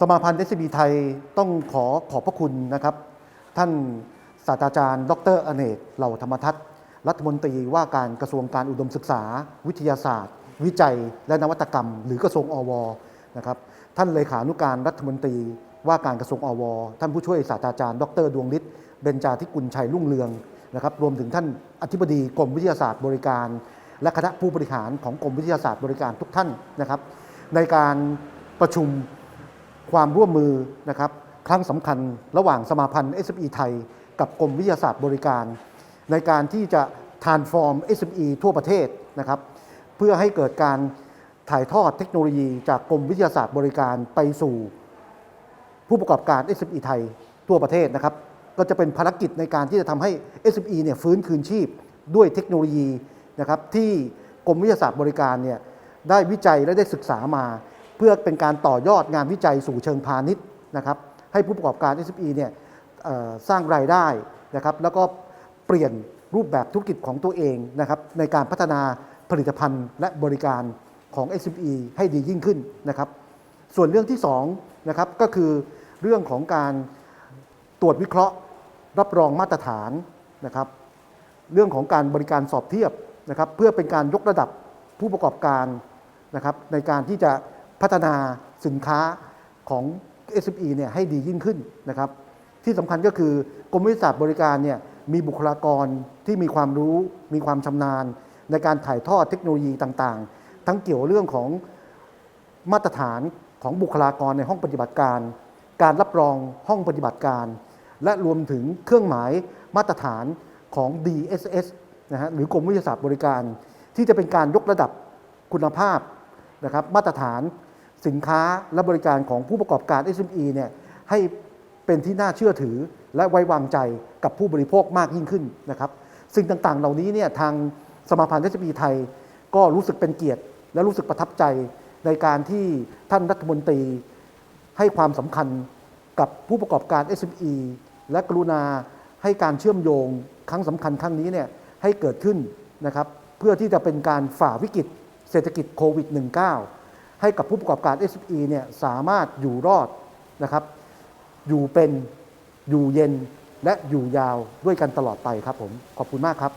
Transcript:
สมาพันธ์ SCB ไทยต้องขอขอบพระคุณนะครับ ท่านศาสตราจารย์ ดรอเนกเหล่าธรรมทัศน์รัฐมนตรีว่าการกระทรวงการอุดมศึกษา วิทยาศาสตร์ วิจัย และนวัตกรรม หรือกระทรวงอวนะครับท่านเลขานุการรัฐมนตรีว่าการกระทรวงอว ท่านผู้ช่วยศาสตราจารย์ ดรดวงฤทธิ์เบญจาธิกุลชัยรุ่งเรืองนะครับรวมถึงท่านอธิบดีกรมวิทยาศาสตร์บริการ และคณะผู้บริหารของกรมวิทยาศาสตร์บริการทุกท่านนะครับ ในการประชุม ความร่วมมือนะครับครั้งสำคัญระหว่างสมาพันธ์ SME ไทย กับกรมวิทยาศาสตร์บริการ ในการที่จะ transform SME ทั่วประเทศนะครับ เพื่อให้เกิดการถ่ายทอดเทคโนโลยีจากกรมวิทยาศาสตร์บริการไปสู่ ผู้ประกอบการ SME ไทยทั่วประเทศนะครับ ก็จะเป็นภารกิจในการที่จะทำให้ SME เนี่ยฟื้นคืนชีพด้วยเทคโนโลยีนะครับที่กรมวิทยาศาสตร์บริการเนี่ยได้วิจัยและได้ศึกษามา พื่อเป็นการต่อยอดงานวิจัยสู่เชิงพาณิชย์นะครับให้ผู้ประกอบการ SME เนี่ยสร้างรายได้นะครับแล้วก็เปลี่ยนรูปแบบธุรกิจของตัวเองนะครับในการพัฒนาผลิตภัณฑ์และบริการของ SME ให้ดียิ่งขึ้นนะครับ ส่วนเรื่องที่2นะครับก็คือเรื่องของการตรวจวิเคราะห์ รับรองมาตรฐานนะครับ เรื่องของการบริการสอบเทียบนะครับ เพื่อเป็นการยกระดับผู้ประกอบการนะครับ ในการที่จะ พัฒนาสินค้าของ SME เนี่ยให้ดียิ่งขึ้นนะครับ ที่สำคัญก็คือกรมวิทยาศารบริการเนี่ยมีบุคลากรที่มีความรู้ มีความชำนาญ ในการถ่ายทอดเทคโนโลยีต่างๆ ทั้งเกี่ยวเรื่องของมาตรฐานของบุคลากรในห้องปฏิบัติการ การรับรองห้องปฏิบัติการ และรวมถึงเครื่องหมายมาตรฐานของ DSS นะฮะหรือกรมวิทยาศาสตร์บริการ ที่จะเป็นการยกระดับคุณภาพนะครับมาตรฐาน สินค้าและบริการของผู้ประกอบการ SME เนี่ยให้เป็นที่น่าเชื่อถือและไว้วางใจกับผู้บริโภคมากยิ่งขึ้นนะครับ สิ่งต่างๆ เหล่านี้เนี่ยทางสมาพันธ์ SME ไทย ก็รู้สึกเป็นเกียรติ และรู้สึกประทับใจในการที่ท่านรัฐมนตรีให้ความสำคัญกับผู้ประกอบการ SME และกรุณาให้การเชื่อมโยงครั้งสำคัญครั้งนี้เนี่ยให้เกิดขึ้นนะครับ เพื่อที่จะเป็นการฝ่าวิกฤตเศรษฐกิจโควิด -19 ให้กับผู้ประกอบการ SME เนี่ยสามารถอยู่รอดนะครับ อยู่เป็นอยู่เย็นและอยู่ยาวด้วยกันตลอดไปครับผม ขอบคุณมากครับ